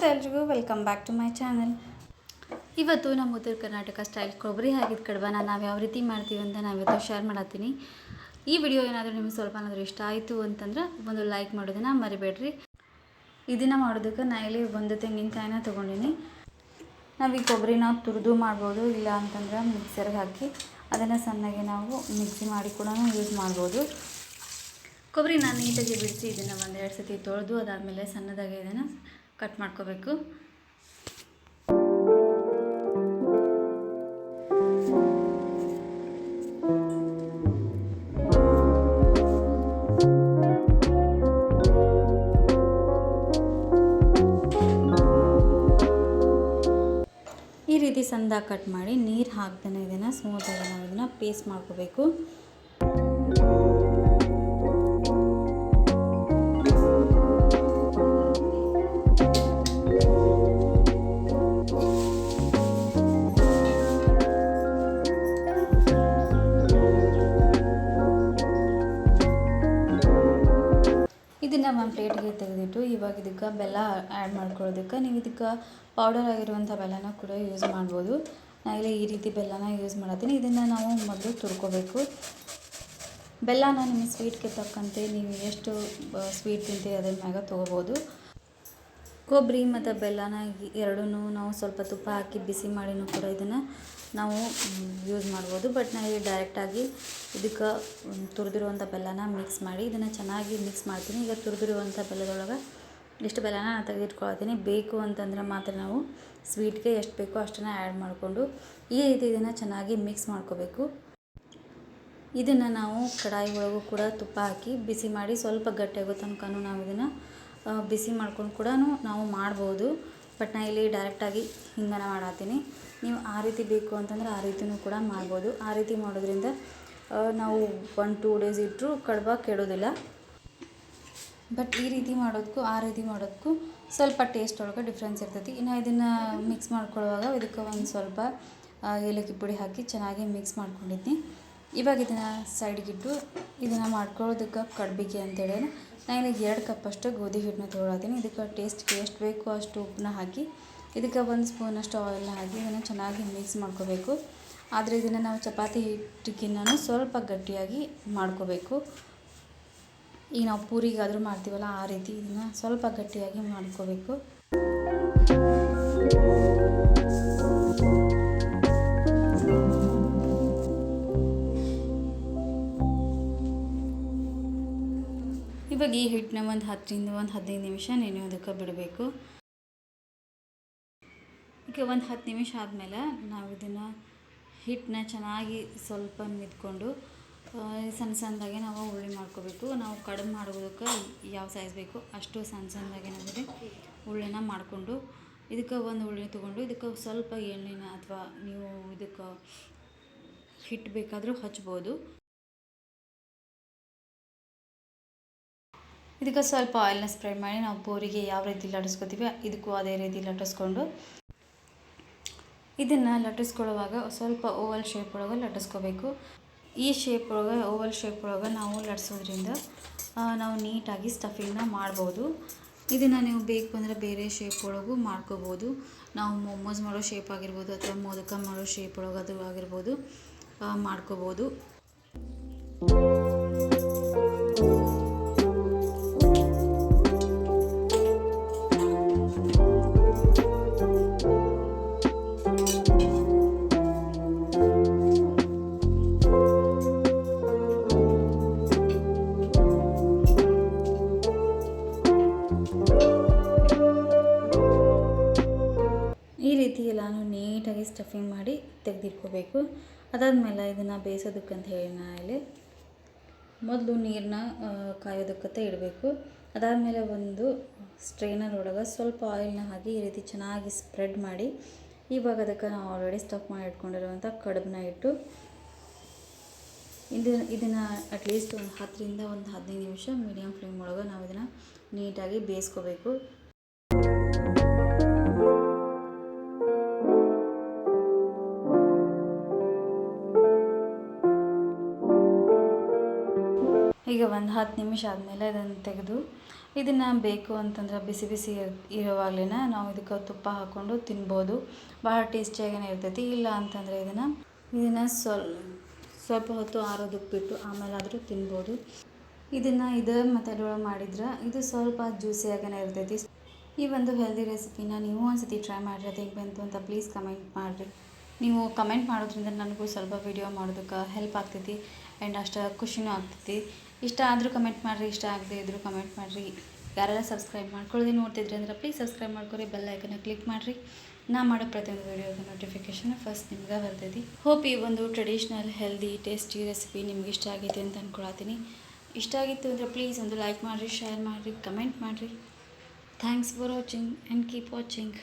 Welcome back to my channel ಇವತ್ತು ನಮ್ಮ ಉತ್ತರ ಕರ್ನಾಟಕ ಸ್ಟೈಲ್ ಕೊಬ್ಬರಿ ಹಾಕಿದ ಕಡುಬನ ನಾವು ಯಾವ ರೀತಿ ಮಾಡ್ತೀವಿ ಅಂತ ನಾನು ಇವತ್ತು ಶೇರ್ ಮಾಡತ್ತೀನಿ. ಈ ವಿಡಿಯೋ ಏನಾದರೂ ನಿಮ್ಗೆ ಸ್ವಲ್ಪ ಏನಾದರೂ ಇಷ್ಟ ಆಯಿತು ಅಂತಂದ್ರೆ ಒಂದು ಲೈಕ್ ಮಾಡೋದನ್ನು ಮರಿಬೇಡ್ರಿ. ಇದನ್ನು ಮಾಡೋದಕ್ಕೆ ನಾ ಇಲ್ಲಿ ಒಂದು ತೆಂಗಿನಕಾಯಿನ ತೊಗೊಂಡಿನಿ. ನಾವು ಈ ಕೊಬ್ಬರಿನ ತುರಿದು ಮಾಡ್ಬೋದು, ಇಲ್ಲ ಅಂತಂದ್ರೆ ಮಿಕ್ಸರ್ಗೆ ಹಾಕಿ ಅದನ್ನು ಸಣ್ಣಗೆ ನಾವು ಮಿಕ್ಸಿ ಮಾಡಿ ಕೂಡ ಯೂಸ್ ಮಾಡ್ಬೋದು. ಕೊಬ್ಬರಿನ ನೀಟಾಗಿ ಬಿಡಿಸಿ ಇದನ್ನು ಒಂದೆರಡು ಸತಿ ತೊಳೆದು ಅದಾದಮೇಲೆ ಸಣ್ಣದಾಗಿ ಇದನ್ನು ಕಟ್ ಮಾಡ್ಕೋಬೇಕು. ಈ ರೀತಿ ಸಂದ ಕಟ್ ಮಾಡಿ ನೀರು ಹಾಕ್ದೇ ಇದನ್ನು ಸ್ಮೂತಾಗಿ ನಾವು ಇದನ್ನು ಪೇಸ್ಟ್ ಮಾಡ್ಕೋಬೇಕು. ಇದನ್ನು ಒಂದು ಪ್ಲೇಟಿಗೆ ತೆಗೆದಿಟ್ಟು ಇವಾಗ ಇದಕ್ಕೆ ಬೆಲ್ಲ ಆ್ಯಡ್ ಮಾಡ್ಕೊಳ್ಳೋದಕ್ಕೆ ನೀವು ಇದಕ್ಕೆ ಪೌಡರ್ ಆಗಿರುವಂಥ ಬೆಲ್ಲನ ಕೂಡ ಯೂಸ್ ಮಾಡ್ಬೋದು. ನಾ ಇಲ್ಲಿ ಈ ರೀತಿ ಬೆಲ್ಲನ ಯೂಸ್ ಮಾಡತ್ತೀನಿ. ಇದನ್ನು ನಾವು ಮೊದಲು ತುರ್ಕೋಬೇಕು. ಬೆಲ್ಲನ ನಿಮ್ಮ ಸ್ವೀಟ್ಗೆ ತಕ್ಕಂತೆ ನೀವು ಎಷ್ಟು ಸ್ವೀಟ್ ತಿಂತೀವಿ ಅದ್ರ ಮ್ಯಾಗ ತೊಗೋಬೋದು. ಕೊಬ್ಬರಿ ಮತ್ತು ಬೆಲ್ಲನ ಎರಡೂ ನಾವು ಸ್ವಲ್ಪ ತುಪ್ಪ ಹಾಕಿ ಬಿಸಿ ಮಾಡಿನೂ ಕೂಡ ಇದನ್ನು ನಾವು ಯೂಸ್ ಮಾಡ್ಬೋದು. ಬಟ್ ನಾನು ಇಲ್ಲಿ ಡೈರೆಕ್ಟಾಗಿ ಇದಕ್ಕೆ ತುರಿದಿರುವಂಥ ಬೆಲ್ಲನ ಮಿಕ್ಸ್ ಮಾಡಿ ಇದನ್ನು ಚೆನ್ನಾಗಿ ಮಿಕ್ಸ್ ಮಾಡ್ತೀನಿ. ಈಗ ತುರಿದಿರುವಂಥ ಬೆಲ್ಲದೊಳಗೆ ಇಷ್ಟು ಬೆಲ್ಲನ ನಾನು ತೆಗೆದಿಟ್ಕೊಳ್ತೀನಿ ಬೇಕು ಅಂತಂದ್ರೆ ಮಾತ್ರ ನಾವು ಸ್ವೀಟ್ಗೆ ಎಷ್ಟು ಬೇಕೋ ಅಷ್ಟನ್ನು ಆ್ಯಡ್ ಮಾಡಿಕೊಂಡು ಈ ರೀತಿ ಇದನ್ನು ಚೆನ್ನಾಗಿ ಮಿಕ್ಸ್ ಮಾಡ್ಕೋಬೇಕು. ಇದನ್ನು ನಾವು ಕಡಾಯಿ ಒಳಗೂ ಕೂಡ ತುಪ್ಪ ಹಾಕಿ ಬಿಸಿ ಮಾಡಿ ಸ್ವಲ್ಪ ಗಟ್ಟಿಯಾಗೋ ತನಕನೂ ನಾವು ಇದನ್ನು ಬಿಸಿ ಮಾಡ್ಕೊಂಡು ಕೂಡ ನಾವು ಮಾಡ್ಬೋದು. ಬಟ್ ನಾ ಇಲ್ಲಿ ಡೈರೆಕ್ಟಾಗಿ ಹಿಂಗನ ಮಾಡತ್ತೀನಿ ನೀವು ಆ ರೀತಿ ಬೇಕು ಅಂತಂದ್ರೆ ಆ ರೀತಿನೂ ಕೂಡ ಮಾಡ್ಬೋದು. ಆ ರೀತಿ ಮಾಡೋದ್ರಿಂದ ನಾವು ಒನ್ ಟೂ ಡೇಸ್ ಇಟ್ಟರೂ ಕಡುಬ ಕೆಡೋದಿಲ್ಲ. ಬಟ್ ಈ ರೀತಿ ಮಾಡೋದಕ್ಕೂ ಆ ರೀತಿ ಮಾಡೋದಕ್ಕೂ ಸ್ವಲ್ಪ ಟೇಸ್ಟ್ ಒಳಗೆ ಡಿಫ್ರೆನ್ಸ್ ಇರ್ತೈತಿ. ಇನ್ನು ಇದನ್ನು ಮಿಕ್ಸ್ ಮಾಡ್ಕೊಳ್ಳುವಾಗ ಇದಕ್ಕೆ ಒಂದು ಸ್ವಲ್ಪ ಏಲಕ್ಕಿ ಪುಡಿ ಹಾಕಿ ಚೆನ್ನಾಗಿ ಮಿಕ್ಸ್ ಮಾಡ್ಕೊಂಡಿದ್ದೀನಿ ಇವಾಗ ಇದನ್ನು ಸೈಡ್ಗಿಟ್ಟು ಇದನ್ನು ಮಾಡ್ಕೊಳ್ಳೋದಕ್ಕೆ ಕಡ್ಬಿಗೆ ಅಂತೇಳಿ ನಾನು ಎರಡು ಕಪ್ಪಷ್ಟು ಗೋಧಿ ಹಿಟ್ಟನ್ನ ತೊಗೊಳತ್ತೀನಿ. ಇದಕ್ಕೆ ಟೇಸ್ಟ್ಗೆ ಎಷ್ಟು ಬೇಕು ಅಷ್ಟು ಉಪ್ಪನ್ನ ಹಾಕಿ, ಇದಕ್ಕೆ ಒಂದು ಸ್ಪೂನಷ್ಟು ಆಯಿಲ್ನ ಹಾಕಿ ಇದನ್ನು ಚೆನ್ನಾಗಿ ಮಿಕ್ಸ್ ಮಾಡ್ಕೋಬೇಕು. ಆದರೆ ಇದನ್ನು ನಾವು ಚಪಾತಿ ಹಿಟ್ಟಿಗಿನ್ನೂ ಸ್ವಲ್ಪ ಗಟ್ಟಿಯಾಗಿ ಮಾಡ್ಕೋಬೇಕು. ಈಗ ನಾವು ಪೂರಿಗಾದರೂ ಮಾಡ್ತೀವಲ್ಲ ಆ ರೀತಿ ಇದನ್ನು ಸ್ವಲ್ಪ ಗಟ್ಟಿಯಾಗಿ ಮಾಡ್ಕೋಬೇಕು. ಇವಾಗ ಈ ಹಿಟ್ಟನ್ನ ಒಂದು ಹತ್ತರಿಂದ ಒಂದು ಹದಿನೈದು ನಿಮಿಷ ನೆನೆಯೋದಕ್ಕೆ ಬಿಡಬೇಕು. ಈಗ ಒಂದು ಹತ್ತು ನಿಮಿಷ ಆದಮೇಲೆ ನಾವು ಇದನ್ನು ಹಿಟ್ಟನ್ನ ಚೆನ್ನಾಗಿ ಸ್ವಲ್ಪ ಮಿದ್ಕೊಂಡು ಸಣ್ಣ ಸಣ್ಣದಾಗೆ ನಾವು ಉಳ್ಳಿ ಮಾಡ್ಕೋಬೇಕು. ನಾವು ಕಡಿಮೆ ಮಾಡೋದಕ್ಕೆ ಯಾವ ಸೈಜ್ ಬೇಕು ಅಷ್ಟು ಸಣ್ಣ ಸಣ್ಣದಾಗೆ ನಮಗೆ ಉಳ್ಳಿನ ಮಾಡಿಕೊಂಡು, ಇದಕ್ಕೆ ಒಂದು ಉಳ್ಳಿ ತೊಗೊಂಡು ಇದಕ್ಕೆ ಸ್ವಲ್ಪ ಎಣ್ಣೆನ ಅಥವಾ ನೀವು ಇದಕ್ಕೆ ಹಿಟ್ಟು ಬೇಕಾದರೂ ಹಚ್ಬೋದು. ಇದಕ್ಕೆ ಸ್ವಲ್ಪ ಆಯಿಲ್ನ ಸ್ಪ್ರೆಡ್ ಮಾಡಿ ನಾವು ಬೋರಿಗೆ ಯಾವ ರೀತಿ ಲಟ್ಟಿಸ್ಕೊತೀವಿ ಇದಕ್ಕೂ ಅದೇ ರೀತಿ ಲಟ್ಟಿಸ್ಕೊಂಡು ಇದನ್ನು ಲಟ್ಟಿಸ್ಕೊಳ್ಳುವಾಗ ಸ್ವಲ್ಪ ಓವಲ್ ಶೇಪ್ ಒಳಗೆ ಲಟ್ಟಿಸ್ಕೋಬೇಕು. ಈ ಶೇಪ್ ಒಳಗೆ, ಓವಲ್ ಶೇಪ್ ಒಳಗೆ ನಾವು ಲಟ್ಸೋದ್ರಿಂದ ನಾವು ನೀಟಾಗಿ ಸ್ಟಫಿಂಗ್ನ ಮಾಡ್ಬೋದು. ಇದನ್ನು ನೀವು ಬೇಕು ಅಂದರೆ ಬೇರೆ ಶೇಪ್ ಒಳಗೂ ಮಾಡ್ಕೋಬೋದು. ನಾವು ಮೊಮೋಸ್ ಮಾಡೋ ಶೇಪ್ ಆಗಿರ್ಬೋದು ಅಥವಾ ಮೋದಕ ಮಾಡೋ ಶೇಪ್ ಒಳಗೆ ಅದು ಆಗಿರ್ಬೋದು ಮಾಡ್ಕೋಬೋದು. ಈ ರೀತಿ ಎಲ್ಲಾನು ನೀಟಾಗಿ ಸ್ಟಫಿಂಗ್ ಮಾಡಿ ತೆಗೆದಿಟ್ಕೋಬೇಕು. ಅದಾದಮೇಲೆ ಇದನ್ನು ಬೇಯಿಸೋದಕ್ಕಂತ ಹೇಳಿ ನಾ ಇಲ್ಲಿ ಮೊದಲು ನೀರನ್ನ ಕಾಯೋದಕ್ಕಂತ ಇಡಬೇಕು. ಅದಾದಮೇಲೆ ಒಂದು ಸ್ಟ್ರೈನರ್ ಒಳಗೆ ಸ್ವಲ್ಪ ಆಯಿಲ್ನ ಹಾಕಿ ಈ ರೀತಿ ಚೆನ್ನಾಗಿ ಸ್ಪ್ರೆಡ್ ಮಾಡಿ ಇವಾಗ ಅದಕ್ಕೆ ನಾವು ಆಲ್ರೆಡಿ ಸ್ಟಫ್ ಮಾಡಿ ಇಟ್ಕೊಂಡಿರುವಂಥ ಕಡುಬನ್ನ ಇಟ್ಟು ಇದು ಇದನ್ನು ಅಟ್ಲೀಸ್ಟ್ ಒಂದು ಹತ್ತರಿಂದ ಒಂದು ಹದಿನೈದು ನಿಮಿಷ ಮೀಡಿಯಮ್ ಫ್ಲೇಮ್ ಒಳಗೆ ನಾವು ಇದನ್ನು ನೀಟಾಗಿ ಬೇಯಿಸ್ಕೋಬೇಕು. ಈಗ ಒಂದು ಹತ್ತು ನಿಮಿಷ ಆದಮೇಲೆ ಅದನ್ನು ತೆಗೆದು ಇದನ್ನು ಬೇಕು ಅಂತಂದ್ರೆ ಬಿಸಿ ಬಿಸಿ ಇರುವಾಗಲೇ ನಾವು ಇದಕ್ಕೆ ತುಪ್ಪ ಹಾಕ್ಕೊಂಡು ತಿನ್ಬೋದು. ಭಾಳ ಟೇಸ್ಟಿಯಾಗೇ ಇರ್ತೈತಿ. ಇಲ್ಲ ಅಂತಂದರೆ ಇದನ್ನು ಇದನ್ನು ಸ್ವಲ್ ಸ್ವಲ್ಪ ಹೊತ್ತು ಆರೋದಕ್ಕೆ ಬಿಟ್ಟು ಆಮೇಲಾದರೂ ತಿನ್ಬೋದು. ಇದನ್ನು ಇದು ಮತ್ತೆ ಒಳಗೆ ಮಾಡಿದ್ರೆ ಇದು ಸ್ವಲ್ಪ ಜ್ಯೂಸಿಯಾಗೇ ಇರ್ತೈತಿ. ಈ ಒಂದು ಹೆಲ್ದಿ ರೆಸಿಪಿನ ನೀವು ಒಂದ್ಸತಿ ಟ್ರೈ ಮಾಡಿರಿ ಅದು ಹೆಂಗೆ ಬಂತು ಅಂತ ಪ್ಲೀಸ್ ಕಮೆಂಟ್ ಮಾಡಿರಿ. ನೀವು ಕಮೆಂಟ್ ಮಾಡೋದ್ರಿಂದ ನನಗೂ ಸ್ವಲ್ಪ ವಿಡಿಯೋ ಮಾಡೋದಕ್ಕೆ ಹೆಲ್ಪ್ ಆಗ್ತೈತಿ ಆ್ಯಂಡ್ ಅಷ್ಟು ಖುಷಿನೂ ಆಗ್ತೈತಿ. ಇಷ್ಟ ಆದರೂ ಕಮೆಂಟ್ ಮಾಡಿರಿ, ಇಷ್ಟ ಆಗದೆ ಇದ್ದರೂ ಕಮೆಂಟ್ ಮಾಡಿರಿ. ಯಾರೆಲ್ಲ ಸಬ್ಸ್ಕ್ರೈಬ್ ಮಾಡ್ಕೊಳ್ಳೋದೇ ನೋಡ್ತಿದ್ರಿ ಅಂದ್ರೆ ಪ್ಲೀಸ್ ಸಬ್ಸ್ಕ್ರೈಬ್ ಮಾಡ್ಕೊರಿ ಬೆಲ್ ಐಕನ್ನ ಕ್ಲಿಕ್ ಮಾಡಿರಿ. ನಾ ಮಾಡೋ ಪ್ರತಿಯೊಂದು ವೀಡಿಯೋದ ನೋಟಿಫಿಕೇಶನ್ ಫಸ್ಟ್ ನಿಮ್ಗೆ ಬರ್ತೈತಿ. ಹೋಪ್ ಈ ಒಂದು ಟ್ರೆಡಿಷ್ನಲ್ ಹೆಲ್ದಿ ಟೇಸ್ಟಿ ರೆಸಿಪಿ ನಿಮ್ಗೆ ಇಷ್ಟ ಆಗೈತೆ ಅಂತ ಅಂದ್ಕೊಳತೀನಿ ಇಷ್ಟ ಆಗಿತ್ತು ಅಂದರೆ ಪ್ಲೀಸ್ ಒಂದು ಲೈಕ್ ಮಾಡಿರಿ ಶೇರ್ ಮಾಡಿರಿ ಕಮೆಂಟ್ ಮಾಡಿರಿ. Thanks for watching and keep watching